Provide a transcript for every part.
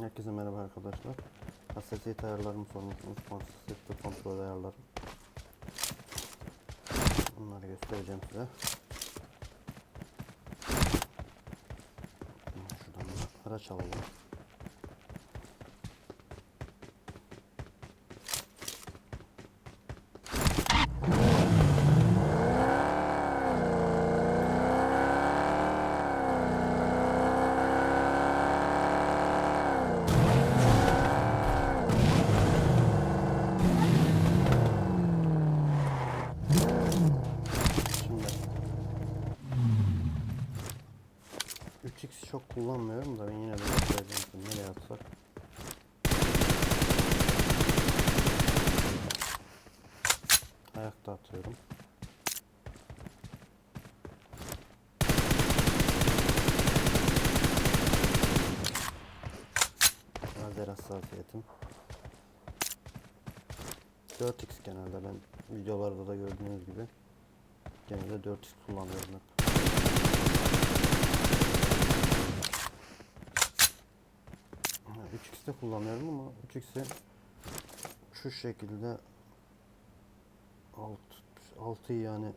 Herkese merhaba arkadaşlar. Hassasiyet ayarlarımı sormuşsunuz. Hassasiyet ve kontrol ayarlarım. Bunları göstereceğim size. Şuradan araç alalım. Şimdi 3x çok kullanmıyorum da ben yine de şimdi nereye atsak. Ayakta atıyorum. Lazer hassasiyetim. 4x genelde ben videolarda da gördüğünüz gibi genelde 4x kullanıyorum hep. Ha, 3x de kullanıyorum ama 3x'i şu şekilde alt 6'yı yani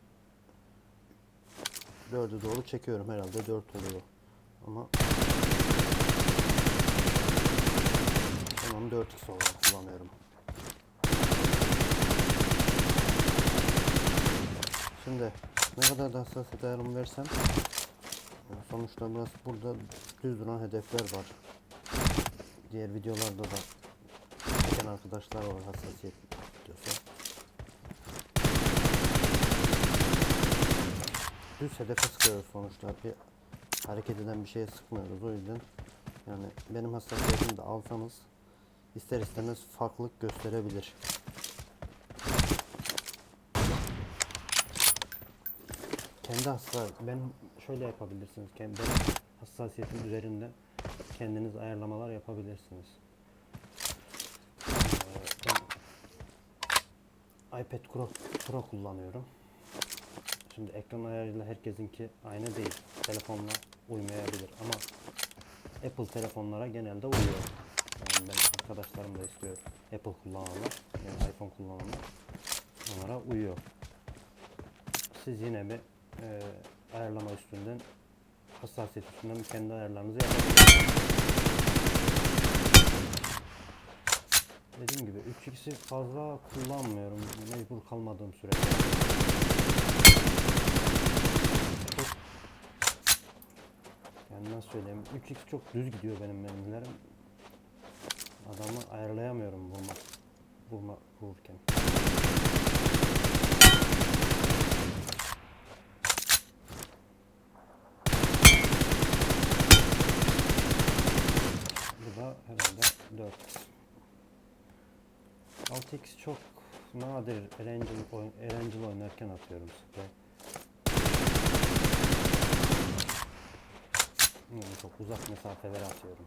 4'e doğru çekiyorum herhalde 4 oluyor. Ama tamam 4x olarak kullanıyorum. Şimdi ne kadar da hassasiyet ayarımı versem sonuçta biraz burada düz duran hedefler var. Diğer videolarda da çeken arkadaşlar var hassasiyet videosu. Düz hedefe sıkıyoruz sonuçta. Bir hareket eden bir şeye sıkmıyoruz. O yüzden yani benim hassasiyetimi de alsanız ister istemez farklılık gösterebilir. kendi hassas ben şöyle yapabilirsiniz. Kendi hassasiyetim üzerinde kendiniz ayarlamalar yapabilirsiniz. Ee, iPad Pro, Pro kullanıyorum. Şimdi ekran ayarıyla herkesinki aynı değil. Telefonla uymayabilir ama Apple telefonlara genelde uyuyor. Yani ben arkadaşlarım da istiyor. Apple kullananlar, yani iPhone kullananlar onlara uyuyor. Siz yine bir e, ayarlama üstünden hassasiyet üstünden kendi ayarlarınızı yapabilirsiniz. Dediğim gibi 3x'i fazla kullanmıyorum mecbur kalmadığım sürece. Yani nasıl söyleyeyim 3x çok düz gidiyor benim menülerim. Adamı ayarlayamıyorum vurma vurma vururken. Bu da herhalde 4x. 6x çok nadir Erangel, Erangel oynarken atıyorum sprey. Yani çok uzak mesafelere atıyorum.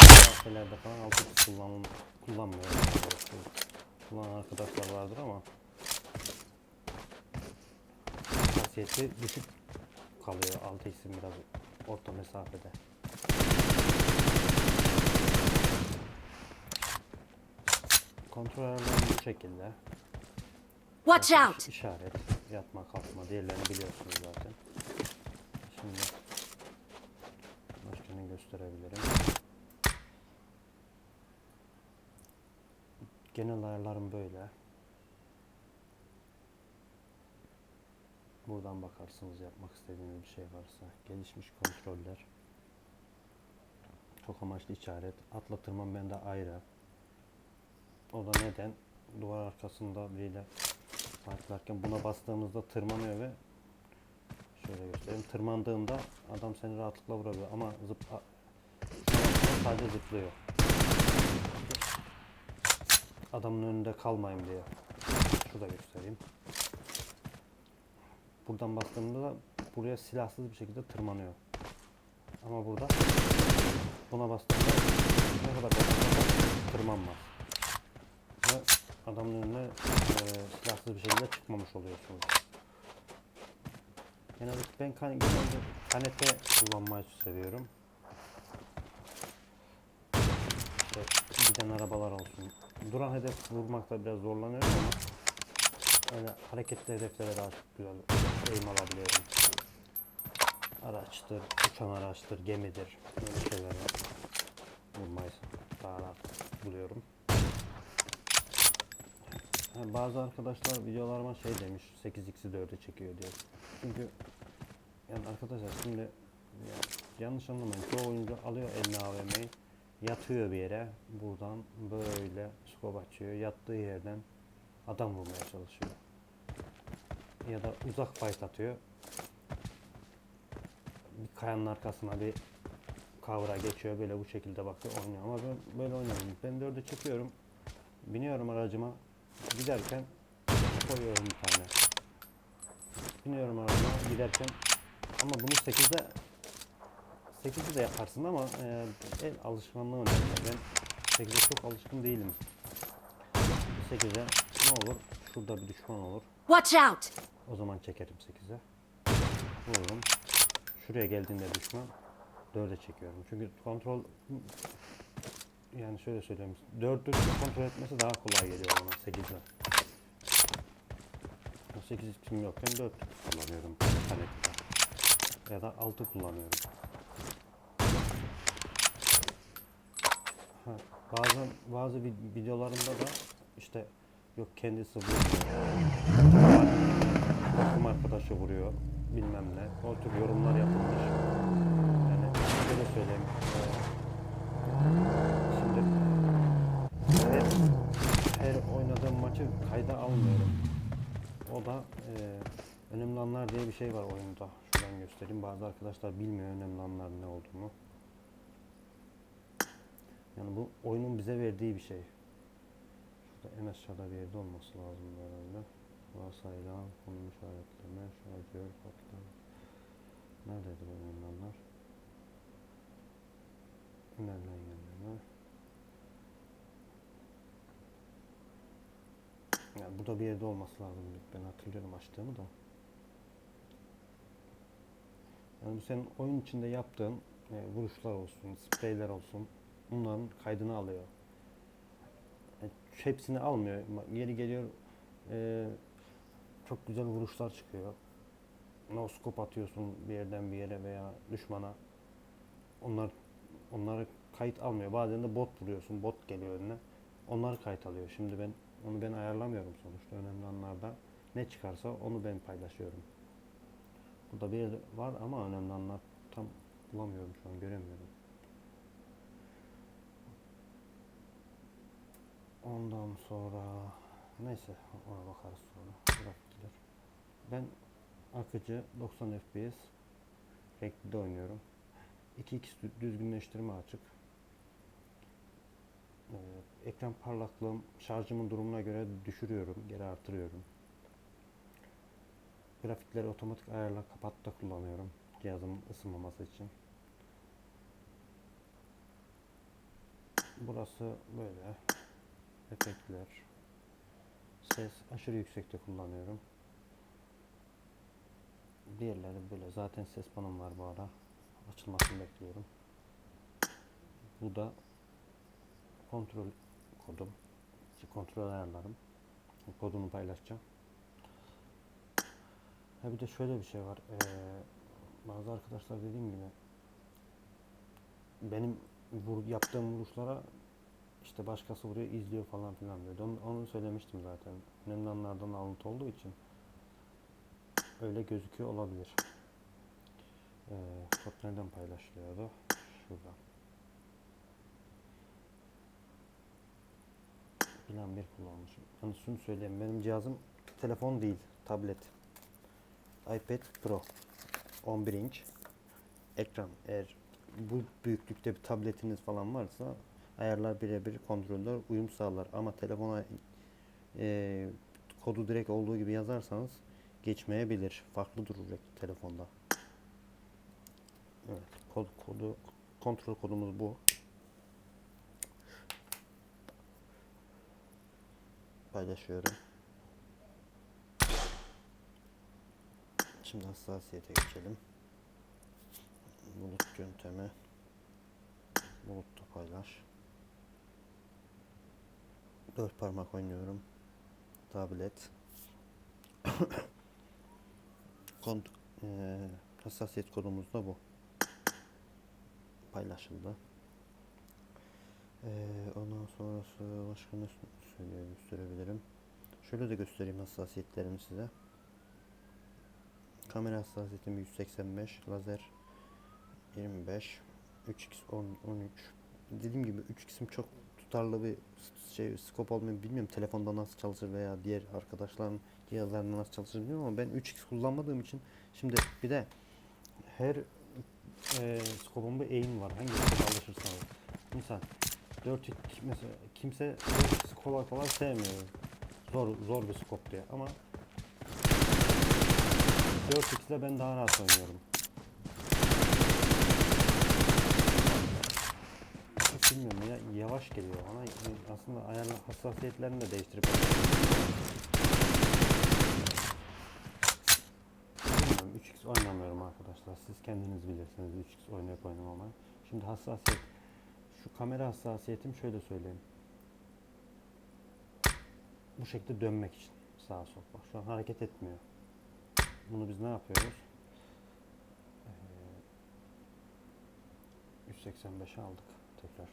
Mesafelerde falan 6x kullan kullanmıyorum. Kullanan arkadaşlar vardır ama hassasiyeti düşük kalıyor 6x'in biraz orta mesafede. Kontrol ayarları bu şekilde. Watch out! İşaret, yatma, kalkma diğerlerini biliyorsunuz zaten. Şimdi başka ne gösterebilirim? Genel ayarlarım böyle. Buradan bakarsınız yapmak istediğiniz bir şey varsa. Gelişmiş kontroller. Çok amaçlı işaret. Atla tırman bende ayrı. O da neden? Duvar arkasında biriyle fightlarken buna bastığımızda tırmanıyor ve şöyle göstereyim. Tırmandığında adam seni rahatlıkla vurabiliyor ama zıp a- sadece zıplıyor. Adamın önünde kalmayayım diye. Şurada göstereyim. Buradan bastığımda da buraya silahsız bir şekilde tırmanıyor. Ama burada buna bastığımda ne kadar tırmanmaz sefer adamın önüne e, silahsız bir şekilde çıkmamış oluyorsunuz. Genelde ben kan genelde kanete kullanmayı seviyorum. İşte giden arabalar olsun. Duran hedef vurmakta biraz zorlanıyorum ama öyle hareketli hedeflere daha çok güzel eğim alabiliyorum. Araçtır, uçan araçtır, gemidir. Böyle şeylere vurmayı daha rahat buluyorum. Ha, bazı arkadaşlar videolarıma şey demiş 8x'i 4'e çekiyor diye. Çünkü yani arkadaşlar şimdi ya, yanlış anlamayın çoğu oyuncu alıyor eline AVM'yi yatıyor bir yere buradan böyle skop açıyor yattığı yerden adam vurmaya çalışıyor. Ya da uzak fight atıyor. Bir kayanın arkasına bir kavra geçiyor böyle bu şekilde bakıyor oynuyor ama ben böyle oynamıyorum. Ben dörde çekiyorum. Biniyorum aracıma giderken koyuyorum bir tane. Biniyorum aracıma giderken ama bunu 8'de 8'de de yaparsın ama e, el alışkanlığı önemli. Ben 8'e çok alışkın değilim. 8'e ne olur? Şurada bir düşman olur. Watch out! O zaman çekerim 8'e. Vururum. Şuraya geldiğinde düşman 4'e çekiyorum. Çünkü kontrol yani şöyle söyleyeyim. 4'ü kontrol etmesi daha kolay geliyor bana 8'de. 8 için yokken 4 kullanıyorum. Connect'te. Ya da 6 kullanıyorum. Ha, bazen bazı vid- videolarımda da işte yok kendisi vuruyor. Takım arkadaşı vuruyor. Bilmem ne. O tür yorumlar yapılmış. Yani şöyle söyleyeyim. Şimdi her, oynadığım maçı kayda almıyorum. O da eee, önemli anlar diye bir şey var oyunda. Şuradan göstereyim. Bazı arkadaşlar bilmiyor önemli anlar ne olduğunu. Yani bu oyunun bize verdiği bir şey. Şurada en aşağıda bir yerde olması lazım herhalde. Varsayılan konum işaretleme, şarjör, patlama. Neredeydi bu önemli anlar? İlerleyen yerlere. Yani bu bir yerde olması lazım. Ben hatırlıyorum açtığımı da. Yani senin oyun içinde yaptığın e, vuruşlar olsun, spreyler olsun. Bunların kaydını alıyor. Yani hepsini almıyor. Geri geliyor e, çok güzel vuruşlar çıkıyor. No scope atıyorsun bir yerden bir yere veya düşmana. Onlar onları kayıt almıyor. Bazen de bot vuruyorsun. Bot geliyor önüne. Onları kayıt alıyor. Şimdi ben onu ben ayarlamıyorum sonuçta. Önemli anlarda ne çıkarsa onu ben paylaşıyorum. Burada bir var ama önemli anlar tam bulamıyorum şu an göremiyorum. Ondan sonra neyse ona bakarız sonra. Grafikler. Ben akıcı 90 FPS renkli oynuyorum. 2x dü- düzgünleştirme açık. Ee, ekran parlaklığım şarjımın durumuna göre düşürüyorum, geri artırıyorum. Grafikleri otomatik ayarla kapatta kullanıyorum cihazımın ısınmaması için. Burası böyle. Efektler. Ses aşırı yüksekte kullanıyorum. Diğerleri böyle. Zaten ses panım var bu ara. Açılmasını bekliyorum. Bu da kontrol kodum. İşte kontrol ayarlarım. Kodunu paylaşacağım. Ha bir de şöyle bir şey var. Ee, bazı arkadaşlar dediğim gibi benim vur, yaptığım vuruşlara işte başkası vuruyor izliyor falan filan diyor. Onu, onu söylemiştim zaten. Önemli anlardan alıntı olduğu için öyle gözüküyor olabilir. Ee, kod nereden paylaşılıyordu? Şurada. Plan bir kullanmışım. Yani şunu söyleyeyim. Benim cihazım telefon değil, tablet. iPad Pro 11 inç ekran eğer bu büyüklükte bir tabletiniz falan varsa ayarlar birebir kontroller uyum sağlar ama telefona e, kodu direkt olduğu gibi yazarsanız geçmeyebilir. Farklı durur ek- telefonda. Evet, kod kodu kontrol kodumuz bu. Paylaşıyorum. Şimdi hassasiyete geçelim. Bulut yöntemi. Bulutta paylaş. Dört parmak oynuyorum. Tablet. Kont eee, hassasiyet kodumuz da bu. Paylaşıldı. Eee, ondan sonrası başka ne söyle gösterebilirim. Şöyle de göstereyim hassasiyetlerimi size. Kamera hassasiyetim 185, lazer 25, 3x 10, 13. Dediğim gibi 3x'im çok tutarlı bir şey skop olmuyor bilmiyorum telefonda nasıl çalışır veya diğer arkadaşların cihazlarında nasıl çalışır bilmiyorum ama ben 3x kullanmadığım için şimdi bir de her e, skopun bir eğim var. Hangi alışırsanız. Misal 4x mesela kimse 4x kolay kolay sevmiyor. Zor zor bir skop diye ama 4x ile ben daha rahat oynuyorum. Bilmiyorum ya yavaş geliyor bana. Aslında ayarlı hassasiyetlerini de değiştirip Bilmiyorum 3x oynamıyorum arkadaşlar. Siz kendiniz bilirsiniz 3x oynayıp oynamamayı. Şimdi hassasiyet şu kamera hassasiyetim şöyle söyleyeyim. Bu şekilde dönmek için sağa sol. Bak şu an hareket etmiyor. Bunu biz ne yapıyoruz? Ee, 185'e aldık tekrar.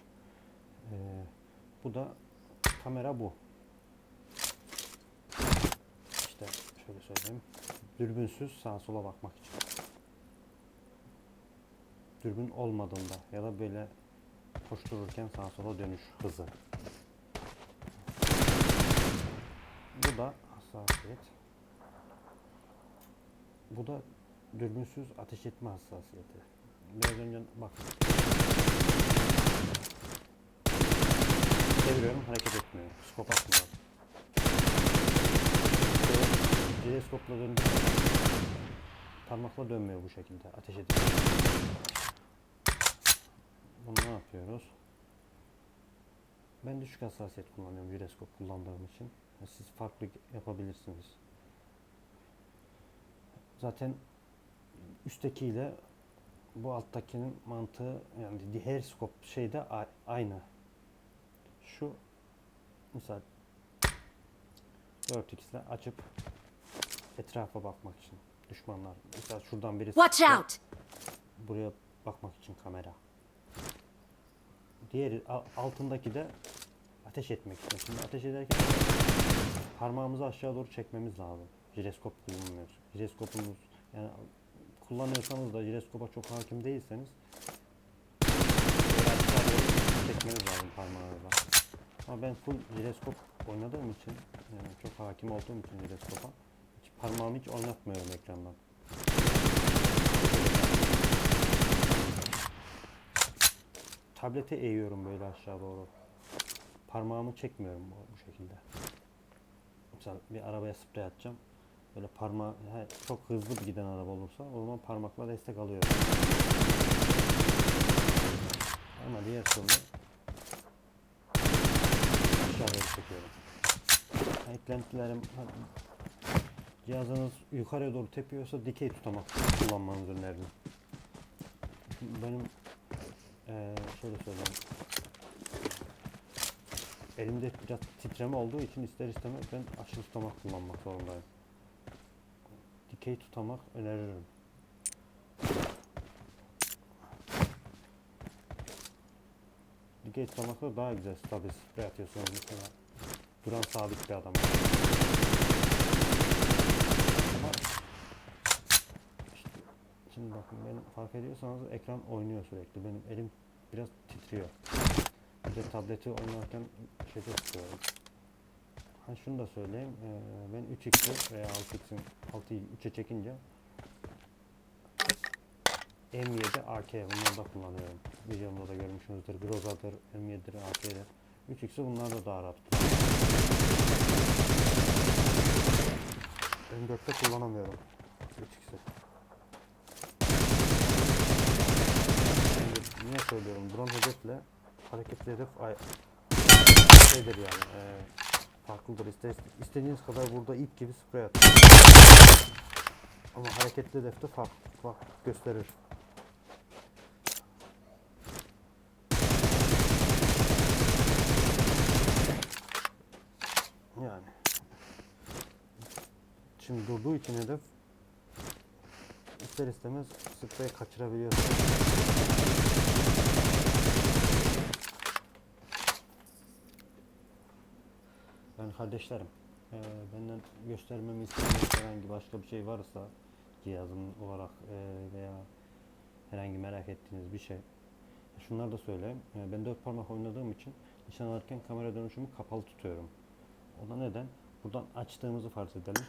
Ee, bu da kamera bu. İşte şöyle söyleyeyim. Dürbünsüz sağa sola bakmak için. Dürbün olmadığında ya da böyle koştururken sağa sola dönüş hızı. Bu da hassasiyet. Bu da dürbünsüz ateş etme hassasiyeti. Biraz önce bak. Çeviriyorum hareket etmiyor. Skop atmıyor. Teleskopla döndüğümde parmakla dönmüyor bu şekilde. Ateş ediyor. Bunu ne yapıyoruz? Ben düşük hassasiyet kullanıyorum jireskop kullandığım için. Siz farklı yapabilirsiniz. Zaten üsttekiyle bu alttakinin mantığı yani her skop şeyde aynı. Şu misal 4x ile açıp etrafa bakmak için düşmanlar. Mesela şuradan biri Watch out! buraya bakmak için kamera. Diğeri a- altındaki de ateş etmek için. Şimdi ateş ederken parmağımızı aşağı doğru çekmemiz lazım. Jireskop kullanmıyoruz. Jireskopunuz yani kullanıyorsanız da jireskopa çok hakim değilseniz çekmeniz lazım parmağınızla. Ama ben full jireskop oynadığım için yani çok hakim olduğum için jireskopa hiç parmağımı hiç oynatmıyorum ekrandan. Tablete eğiyorum böyle aşağı doğru. Parmağımı çekmiyorum bu, bu şekilde. Mesela bir arabaya sprey atacağım. Böyle parmağı çok hızlı bir giden araba olursa o zaman parmakla destek alıyorum. Ama diğer türlü aşağı doğru çekiyorum. Eklentilerim ha, cihazınız yukarıya doğru tepiyorsa dikey tutamak kullanmanızı öneririm. Benim eee şöyle söyleyeyim. Elimde biraz titreme olduğu için ister istemez ben aşırı tutamak kullanmak zorundayım. Dikey tutamak öneririm. Dikey tutamakla daha güzel stabil sprey atıyorsunuz mesela. Duran sabit bir adam. Ama işte şimdi bakın benim fark ediyorsanız ekran oynuyor sürekli. Benim elim biraz titriyor. Bir de tableti oynarken şeyde tutuyorum. Ha şunu da söyleyeyim. eee, ben 3x'i veya 6x'in 6'yı 3'e çekince M7 AK bunları da kullanıyorum. Videomda da görmüşsünüzdür. Groza'dır, M7'dir, AK'dir. 3x'i bunlar da daha rahat kullanıyorum. M4'te kullanamıyorum. 3x'i. yine söylüyorum drone hedefle hareketli hedef şeydir yani e, farklıdır. İste, istediğiniz kadar burada ip gibi sprey atın. Ama hareketli hedefte fark, fark gösterir. Yani. Şimdi durduğu için hedef ister istemez sprey kaçırabiliyorsunuz. Yani kardeşlerim, eee, benden göstermemi istediğiniz herhangi başka bir şey varsa cihazım olarak eee, veya herhangi merak ettiğiniz bir şey. Şunları da söyleyeyim. Eee, ben dört parmak oynadığım için nişan alırken kamera dönüşümü kapalı tutuyorum. O da neden? Buradan açtığımızı farz edelim.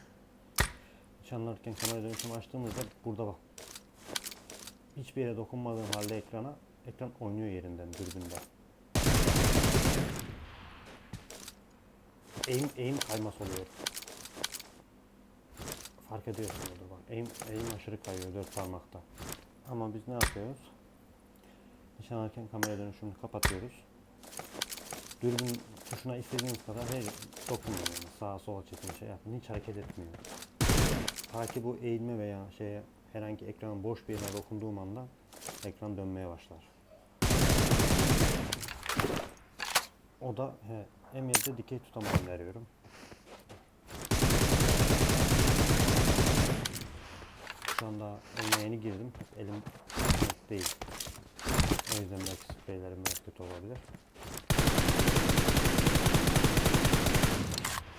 Nişan alırken kamera dönüşümü açtığımızda burada bak. Hiçbir yere dokunmadığım halde ekrana, ekran oynuyor yerinden dürbünde. Eğim, eğim kayması oluyor. Fark ediyorsunuzdur bak. Eğim, eğim aşırı kayıyor dört parmakta. Ama biz ne yapıyoruz? Nişan alırken kamera dönüşümünü kapatıyoruz. Dürbün tuşuna istediğiniz kadar her dokunmuyor. Yani. Sağa sola çekin şey yapın. Hiç hareket etmiyor. Ta ki bu eğilme veya şeye herhangi ekranın boş bir yerine dokunduğum anda ekran dönmeye başlar. O da he, M7'de dikey tutama öneriyorum. Şu anda oyuna yeni girdim. Elim değil. O yüzden belki spreylerim biraz kötü olabilir.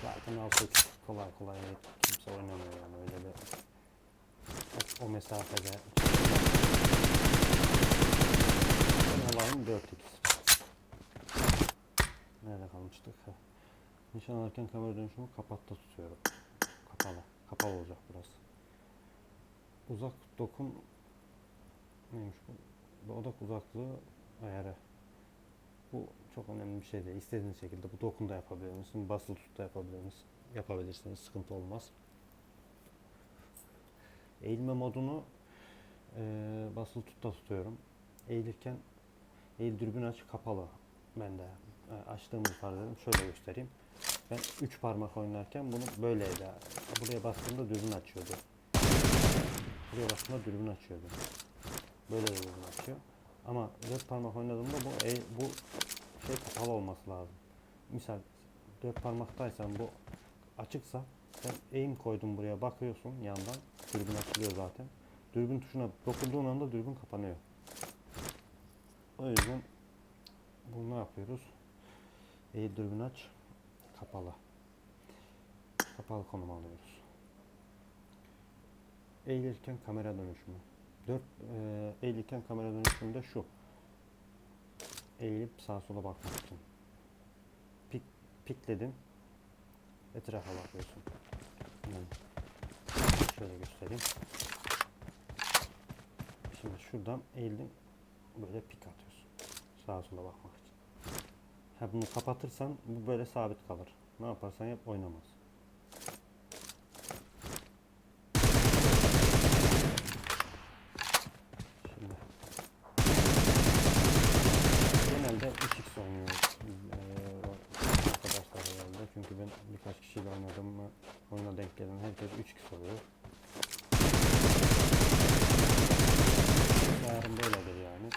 Zaten altı kolay kolay kimse oynamıyor yani öyle bir o, mesafede. Olayım 4x. Nerede kalmıştık? Heh. Nişan alırken kamera dönüşümü kapatta tutuyorum. Kapalı. Kapalı olacak burası. Uzak dokun neymiş bu? Odak uzaklığı ayarı. Bu çok önemli bir şey değil. İstediğiniz şekilde bu dokunda yapabilirsiniz. Basılı tut da yapabilirsiniz. Yapabilirsiniz. Sıkıntı olmaz. Eğilme modunu eee basılı tutta tutuyorum. Eğilirken eğil dürbün aç kapalı bende. E, açtığımı farz edelim. Şöyle göstereyim. Ben 3 parmak oynarken bunu böyleydi. Buraya bastığımda dürbün açıyordu. Buraya bastığımda dürbün açıyordu. Böyle dürbün açıyor. Ama 4 parmak oynadığımda bu e, bu şey kapalı olması lazım. Misal 4 parmaktaysan bu açıksa sen eğim koydun buraya bakıyorsun yandan. Dürbün açılıyor zaten. Dürbün tuşuna dokunduğun anda dürbün kapanıyor. O yüzden bunu yapıyoruz? Eğil dürbün aç. Kapalı. Kapalı konum alıyoruz. Eğilirken kamera dönüşümü. 4 e, eğilirken kamera dönüşümünde şu. Eğilip sağa sola bakmak. Pik, pikledin. Etrafa bakıyorsun. Yani şöyle göstereyim. Şimdi şuradan eğildin. Böyle pik atıyorsun. Sağa sola bakmak. Ha bunu kapatırsan bu böyle sabit kalır. Ne yaparsan yap oynamaz. Şimdi genelde 3x oynuyor eee, arkadaşlar herhalde. Çünkü ben birkaç kişiyle oynadım mı oyuna denk gelen herkes 3x oluyor. Yarın böyledir yani.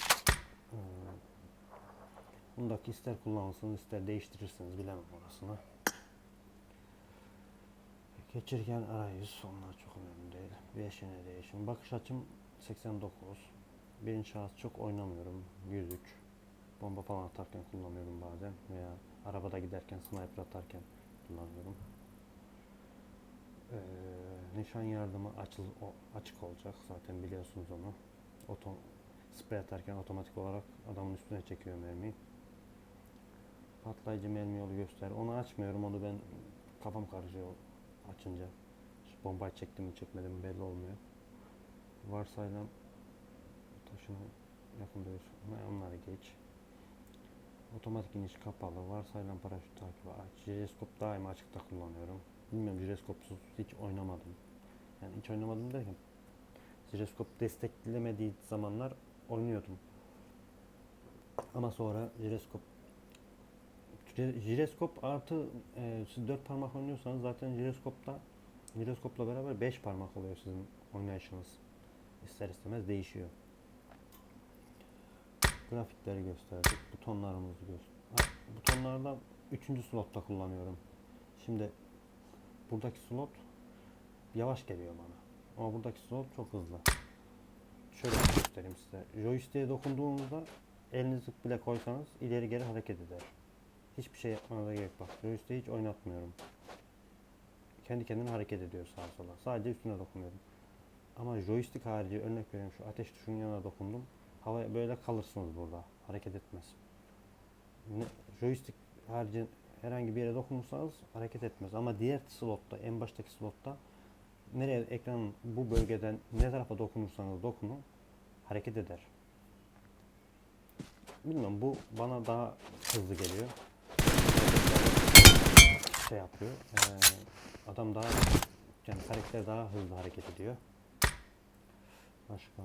Eee, Bundaki ister kullanırsınız ister değiştirirsiniz bilemem orasını. Geçirken arayüz onlar çok önemli değil. VŞN değişim. Bakış açım 89. Birinci şahıs çok oynamıyorum. 103. Bomba falan atarken kullanıyorum bazen veya arabada giderken sniper atarken kullanıyorum. Ee, nişan yardımı açıl, açık olacak zaten biliyorsunuz onu. Otom, sprey atarken otomatik olarak adamın üstüne çekiyor mermiyi. Patlayıcı mermi yolu göster. Onu açmıyorum. Onu ben kafam karışıyor açınca. Şu bombayı çektim mi çekmedim mi belli olmuyor. Varsayılan taşına yakın dövüş. Onları geç. Otomatik iniş kapalı. Varsayılan paraşüt takibi aç. Jireskop daima açıkta kullanıyorum. Bilmiyorum jireskopsuz hiç oynamadım. Yani hiç oynamadım derken jireskop desteklemediği zamanlar oynuyordum. Ama sonra jireskop Jire- Jireskop artı e, siz 4 parmak oynuyorsanız zaten jireskopta jireskopla beraber 5 parmak oluyor sizin oynayışınız. İster istemez değişiyor. Grafikleri gösterdik. Butonlarımızı göster. Butonlardan 3. slotta kullanıyorum. Şimdi buradaki slot yavaş geliyor bana. Ama buradaki slot çok hızlı. Şöyle göstereyim size. Joystick'e dokunduğunuzda elinizi bile koysanız ileri geri hareket eder. Hiçbir şey yapmanıza gerek yok. Joystick'i hiç oynatmıyorum. Kendi kendine hareket ediyor sağa sola. Sadece üstüne dokunuyorum. Ama joystick harici örnek veriyorum şu ateş tuşunun yanına dokundum. Havaya böyle kalırsınız burada. Hareket etmez. Ne, joystick harici herhangi bir yere dokunursanız hareket etmez. Ama diğer slotta, en baştaki slotta nereye ekranın bu bölgeden ne tarafa dokunursanız dokunun hareket eder. Bilmiyorum bu bana daha hızlı geliyor. Şey yapıyor. eee, adam daha yani karakter daha hızlı hareket ediyor. Başka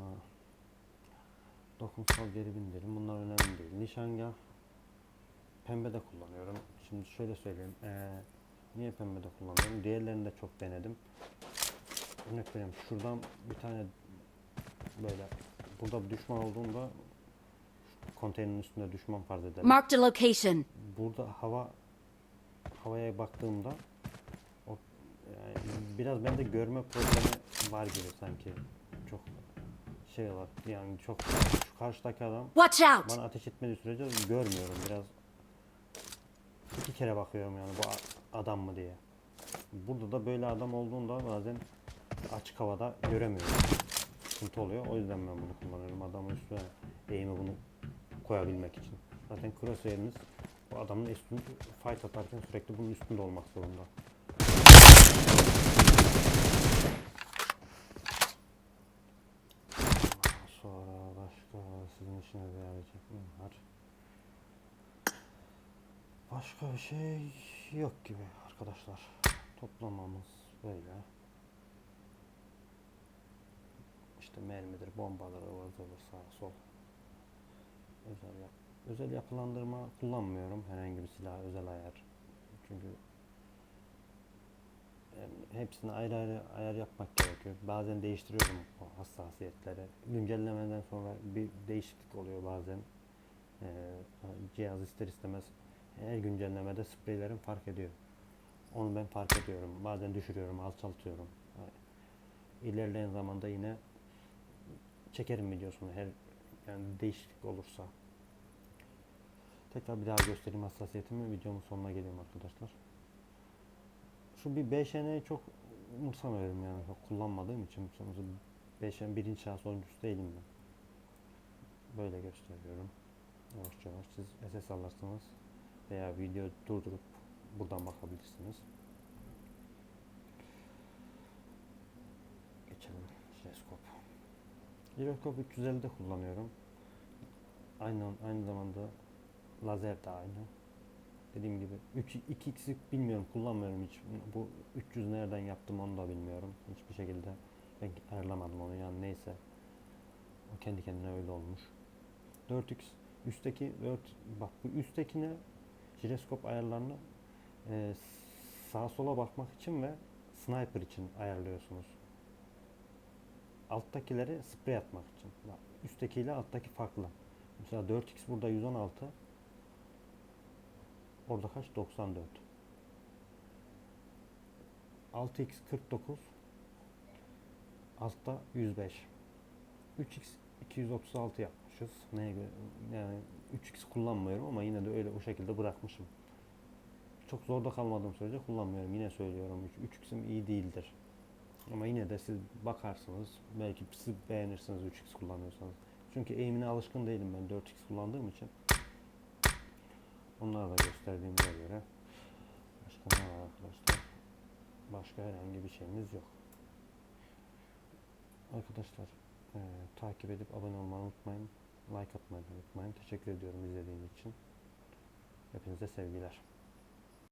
dokunsal geri bildirim bunlar önemli değil. Nişangah pembe de kullanıyorum. Şimdi şöyle söyleyeyim. eee, niye pembe de kullanıyorum? Diğerlerini de çok denedim. Örnek vereyim. Şuradan bir tane böyle burada bir düşman olduğunda konteynerin üstünde düşman farz edelim. Marked a location. Burada hava havaya baktığımda o yani biraz bende görme problemi var gibi sanki. Çok şey var yani çok şu karşıdaki adam Watch out! bana ateş etmediği sürece görmüyorum biraz iki kere bakıyorum yani bu adam mı diye. Burada da böyle adam olduğunda bazen açık havada göremiyorum. Sıkıntı oluyor. O yüzden ben bunu kullanıyorum. Adamın üstüne eğimi bunu koyabilmek için. Zaten crosshair'iniz adamın üstünde fight atarken sürekli bunun üstünde olmak zorunda. Sonra başka sizin işinize yarayacak var? Başka bir şey yok gibi arkadaşlar. Toplamamız böyle. İşte mermidir, bombalar, ıvır zıvır sağ sol. Özel yap özel yapılandırma kullanmıyorum herhangi bir silah özel ayar. Çünkü hepsini ayrı ayrı ayar yapmak gerekiyor. Bazen değiştiriyorum o hassasiyetleri. Güncellemeden sonra bir değişiklik oluyor bazen. Cihaz ister istemez her güncellemede spreylerim fark ediyor. Onu ben fark ediyorum. Bazen düşürüyorum, alçaltıyorum. İlerleyen zamanda yine çekerim videosunu her yani değişiklik olursa. Tekrar bir daha göstereyim hassasiyetimi. Videomun sonuna geliyorum arkadaşlar. Şu bir 5N'yi çok umursamıyorum yani çok kullanmadığım için. Sonuçta 5N birinci şahıs oyuncusu değilim ben. Böyle gösteriyorum. Yavaş yavaş siz SS alırsınız veya video durdurup buradan bakabilirsiniz. Geçelim jiroskop. Jiroskop 350'de kullanıyorum. Aynı aynı zamanda lazer de aynı. Dediğim gibi 3 2x'i bilmiyorum kullanmıyorum hiç. Bu 300 nereden yaptım onu da bilmiyorum. Hiçbir şekilde ben ayarlamadım onu yani neyse. O kendi kendine öyle olmuş. 4x üstteki 4 bak bu üsttekine jiroskop ayarlarını e, sağa sola bakmak için ve sniper için ayarlıyorsunuz. Alttakileri sprey atmak için. Bak, üsttekiyle alttaki farklı. Mesela 4x burada 116. Orada kaç? 94. 6x 49. Altta 105. 3x 236 yapmışız. Neye göre? Yani 3x kullanmıyorum ama yine de öyle o şekilde bırakmışım. Çok zorda kalmadığım sürece kullanmıyorum. Yine söylüyorum 3x'im iyi değildir. Ama yine de siz bakarsınız. Belki siz beğenirsiniz 3x kullanıyorsanız. Çünkü eğimine alışkın değilim ben 4x kullandığım için. Onları da gösterdiğimize göre. Başka ne var arkadaşlar? Başka herhangi bir şeyimiz yok. Arkadaşlar eee, takip edip abone olmayı unutmayın. Like atmayı unutmayın. Teşekkür ediyorum izlediğiniz için. Hepinize sevgiler.